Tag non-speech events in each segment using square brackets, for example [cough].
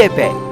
en tepe.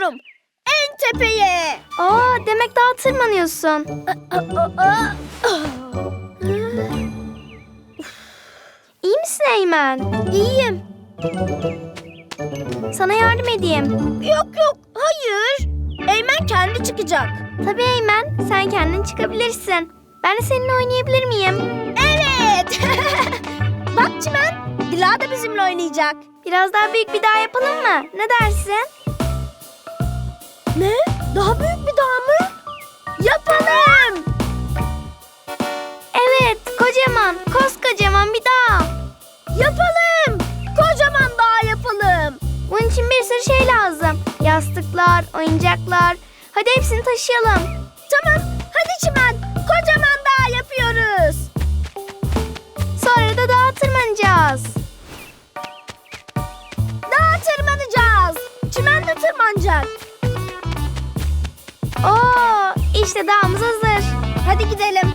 Çıkıyorum. En tepeye. Aa demek dağa tırmanıyorsun. İyi misin Eymen? İyiyim. Sana yardım edeyim. Yok yok, hayır. Eymen kendi çıkacak. Tabii Eymen, sen kendin çıkabilirsin. Ben de seninle oynayabilir miyim? Evet. [laughs] Bak Çimen, Dila da bizimle oynayacak. Biraz daha büyük bir dağ yapalım mı? Ne dersin? Ne? Daha büyük bir dağ mı? Yapalım. Evet, kocaman, koskocaman bir dağ. Yapalım. Kocaman dağ yapalım. Bunun için bir sürü şey lazım. Yastıklar, oyuncaklar. Hadi hepsini taşıyalım. Tamam. Hadi Çimen. Kocaman dağ yapıyoruz. Sonra da dağa tırmanacağız. Dağa tırmanacağız. Çimen de tırmanacak. İşte dağımız hazır. Hadi gidelim.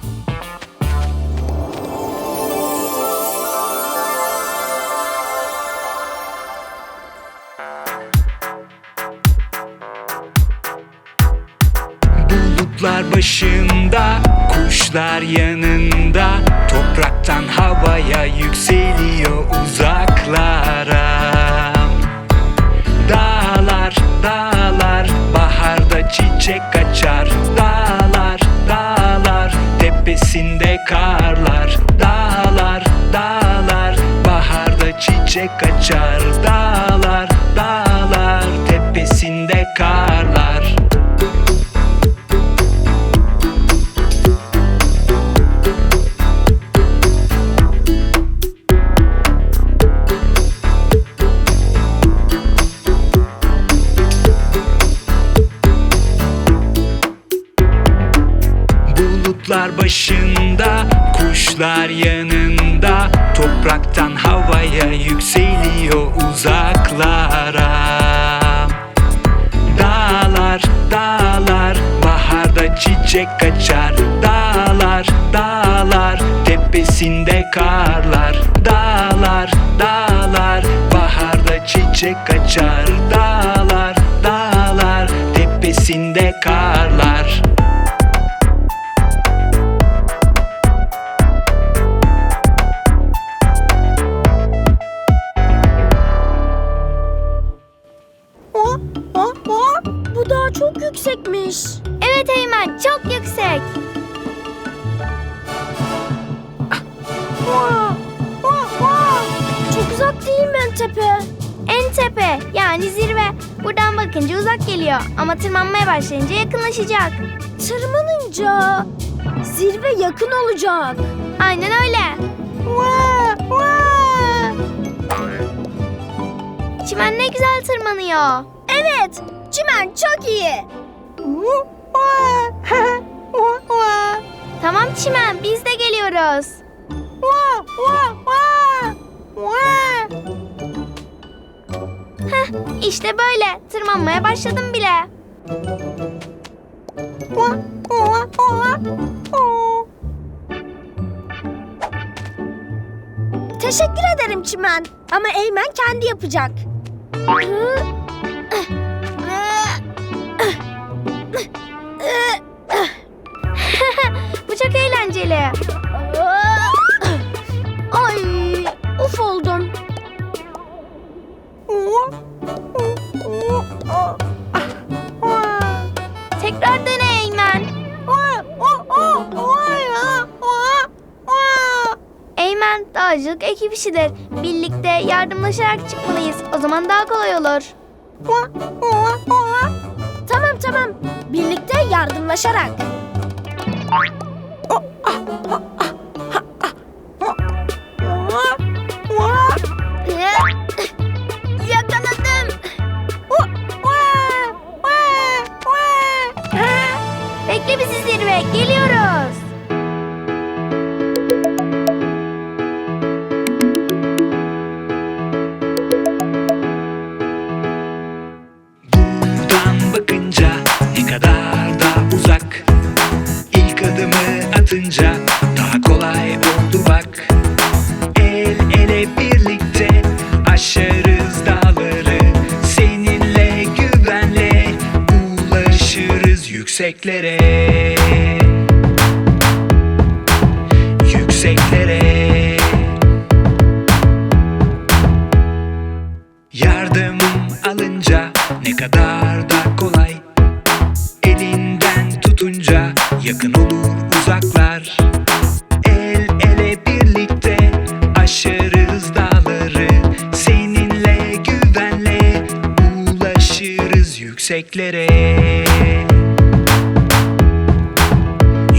Bulutlar başında, kuşlar yanında Topraktan havaya yükseliyor uzaklara Dağlar, dağlar, baharda çiçek açar baharda çiçek açar Bulutlar başında, kuşlar yanında. Topraktan havaya yükseliyor uzaklara. Dağlar, dağlar, baharda çiçek açar Dağlar, dağlar, tepesinde karlar. Dağlar, dağlar, baharda çiçek açar Dağlar, Bu dağ çok yüksekmiş. Evet Eymen, çok yüksek. Çok uzak değil mi en tepe? En tepe, yani zirve. Buradan bakınca uzak geliyor ama tırmanmaya başlayınca yakınlaşacak. Tırmanınca zirve yakın olacak. Aynen öyle. Çimen ne güzel tırmanıyor. Evet, çimen çok iyi. [laughs] tamam çimen, biz de geliyoruz. Heh, işte böyle. Tırmanmaya başladım bile. Teşekkür ederim Çimen. Ama Eymen kendi yapacak. Doğacılık ekip işidir. Birlikte yardımlaşarak çıkmalıyız. O zaman daha kolay olur. Tamam tamam. Birlikte yardımlaşarak. Yakaladım. Bekle bizi zirve. Geliyorum. Atınca daha kolay oldu bak. El ele birlikte aşarız dağları Seninle güvenle ulaşırız yükseklere yükseklere.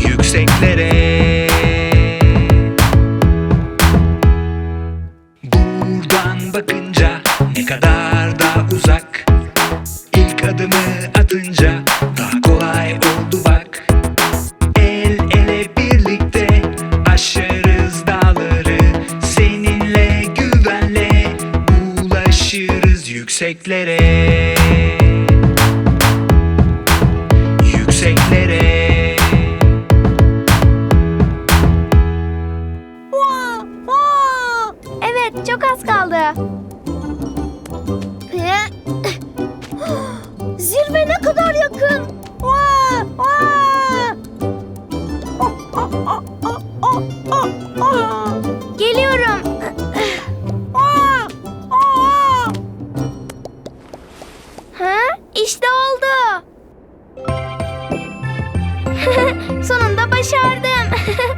Yükseklere çok az kaldı. [gasps] Zirve ne kadar yakın. Geliyorum. [gasps] Ha? İşte oldu. [laughs] Sonunda başardım. [laughs]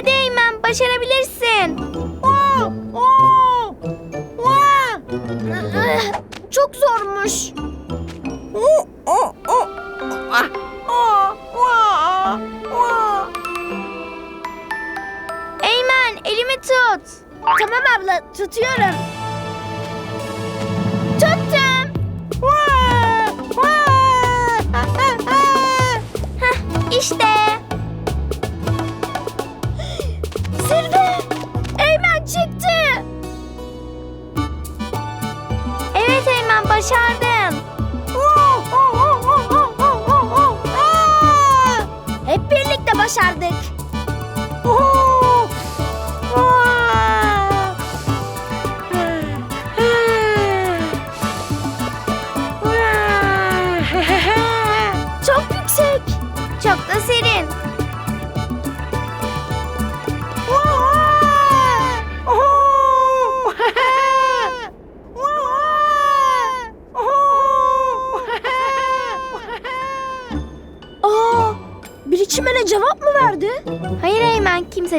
Hadi Eymen başarabilirsin. Çok zormuş. Eymen elimi tut. Tamam abla tutuyorum. Başardık.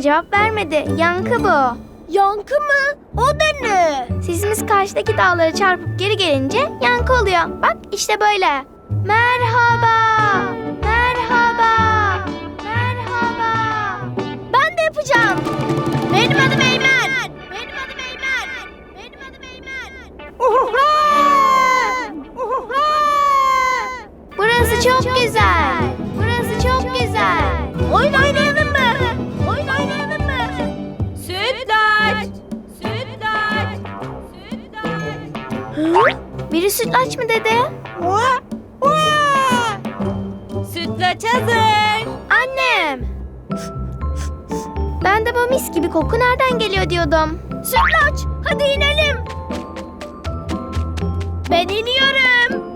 Cevap vermedi. Yankı bu. Yankı mı? O da ne? Sesimiz karşıdaki dağlara çarpıp geri gelince yankı oluyor. Bak işte böyle. Merhaba. Merhaba. Merhaba. Ben de yapacağım. Benim adım Eymen. Benim adım Eymen. Benim adım Eymen. Burası çok güzel. Burası çok güzel. Oyun Biri sütlaç mı dedi? Sütlaç hazır! Annem. Ben de bu mis gibi koku nereden geliyor diyordum. Sütlaç hadi inelim. Ben iniyorum.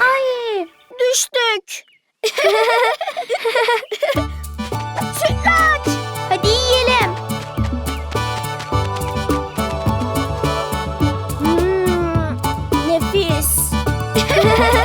Ay düştük. [laughs] Yeah. [laughs]